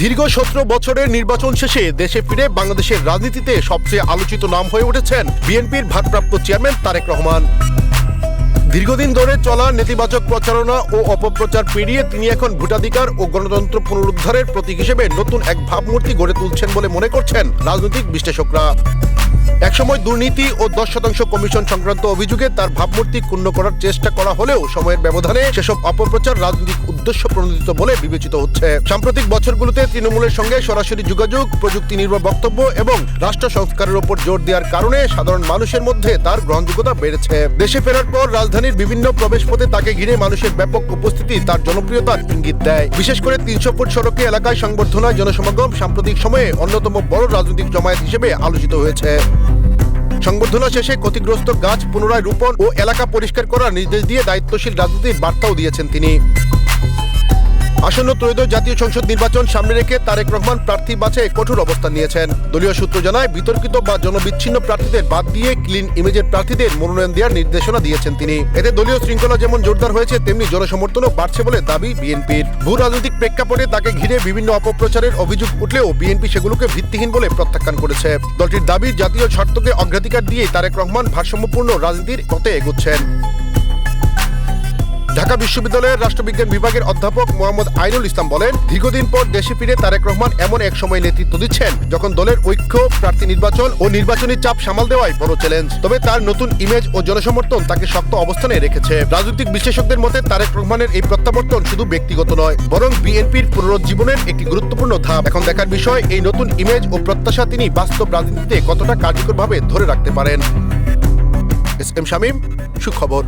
দীর্ঘ সতেরো বছরের নির্বাচন শেষে দেশে ফিরে বাংলাদেশের রাজনীতিতে সবচেয়ে আলোচিত নাম হয়ে উঠেছেন বিএনপির ভারপ্রাপ্ত চেয়ারম্যান তারেক রহমান। দীর্ঘদিন ধরে চলা নেতিবাচক প্রচারণা ও অপপ্রচার পেরিয়ে তিনি এখন ভোটাধিকার ও গণতন্ত্র পুনরুদ্ধারের প্রতীক হিসেবে নতুন এক ভাবমূর্তি গড়ে তুলছেন বলে মনে করছেন রাজনৈতিক বিশ্লেষকরা। একসময় দুর্নীতি ও দশ শতাংশ কমিশন সংক্রান্ত অভিযোগে তার ভাবমূর্তি ক্ষুণ্ণ করার চেষ্টা করা হলেও সময়ের ব্যবধানে সেসব অপপ্রচার রাজনৈতিক উদ্দেশ্য প্রণোদিত বলে বিবেচিত হচ্ছে। সাম্প্রতিক বছরগুলোতে তৃণমূলের সঙ্গে সরাসরি যোগাযোগ প্রযুক্তি নির্ভর বক্তব্য এবং রাষ্ট্র সংস্কারের উপর জোর দেওয়ার কারণে সাধারণ মানুষের মধ্যে তার গ্রহণযোগ্যতা বেড়েছে। দেশে ফেরার পর রাজধানীর বিভিন্ন প্রবেশপথে তাকে ঘিরে মানুষের ব্যাপক উপস্থিতি তার জনপ্রিয়তার ইঙ্গিত দেয়। বিশেষ করে তিনশো ফুট সড়কে এলাকায় সংবর্ধনায় জনসমাগম সাম্প্রতিক সময়ে অন্যতম বড় রাজনৈতিক জমায়েত হিসেবে আলোচিত হয়েছে। সংবর্ধনা শেষে ক্ষতিগ্রস্ত গাছ পুনরায় রোপণ ও এলাকা পরিষ্কার করার নির্দেশ দিয়ে দায়িত্বশীল রাজনীতির বার্তাও দিয়েছেন তিনি। আসন্ন ত্রয়োদশ জাতীয় সংসদ নির্বাচন সামনে রেখে তারেক রহমান প্রার্থী বাছাই কঠোর অবস্থান নিয়েছেন। দলীয় সূত্র জানায়, বিতর্কিত বা জনবিচ্ছিন্ন প্রার্থীদের বাদ দিয়ে ক্লিন ইমেজের প্রার্থীদের মনোনয়ন দেওয়ার নির্দেশনা দিয়েছেন তিনি। এতে দলীয় শৃঙ্খলা যেমন জোরদার হয়েছে, তেমনি জনসমর্থনও বাড়ছে বলে দাবি বিএনপির। ভূ রাজনৈতিক প্রেক্ষাপটে তাকে ঘিরে বিভিন্ন অপপ্রচারের অভিযোগ উঠলেও বিএনপি সেগুলোকে ভিত্তিহীন বলে প্রত্যাখ্যান করেছে। দলটির দাবি, জাতীয় স্বার্থকে অগ্রাধিকার দিয়ে তারেক রহমান ভারসাম্যপূর্ণ রাজনীতির পথে এগোচ্ছেন। ঢাকা বিশ্ববিদ্যালয়ের রাষ্ট্রবিজ্ঞান বিভাগের অধ্যাপক মোহাম্মদ আইনুল ইসলাম বলেন, দীর্ঘদিন পর দেশে ফিরে তারেক রহমান এমন এক সময় নেতৃত্ব দিচ্ছেন যখন দলের ঐক্য, প্রার্থী নির্বাচন ও নির্বাচনী চাপ সামাল দেওয়াই বড় চ্যালেঞ্জ তবে তার নতুন ইমেজ ও জনসমর্থন তাকে শক্ত অবস্থানে রেখেছে। রাজনৈতিক বিশ্লেষকদের মতে, তারেক রহমানের এই প্রত্যাবর্তন শুধু ব্যক্তিগত নয়, বরং বিএনপির পুনরুজ্জীবনের একটি গুরুত্বপূর্ণ ধাপ। এখন দেখার বিষয়, এই নতুন ইমেজ ও প্রত্যাশা তিনি বাস্তব রাজনীতিতে কতটা কার্যকরভাবে ধরে রাখতে পারেন। এস এম শামীম, সুখবর।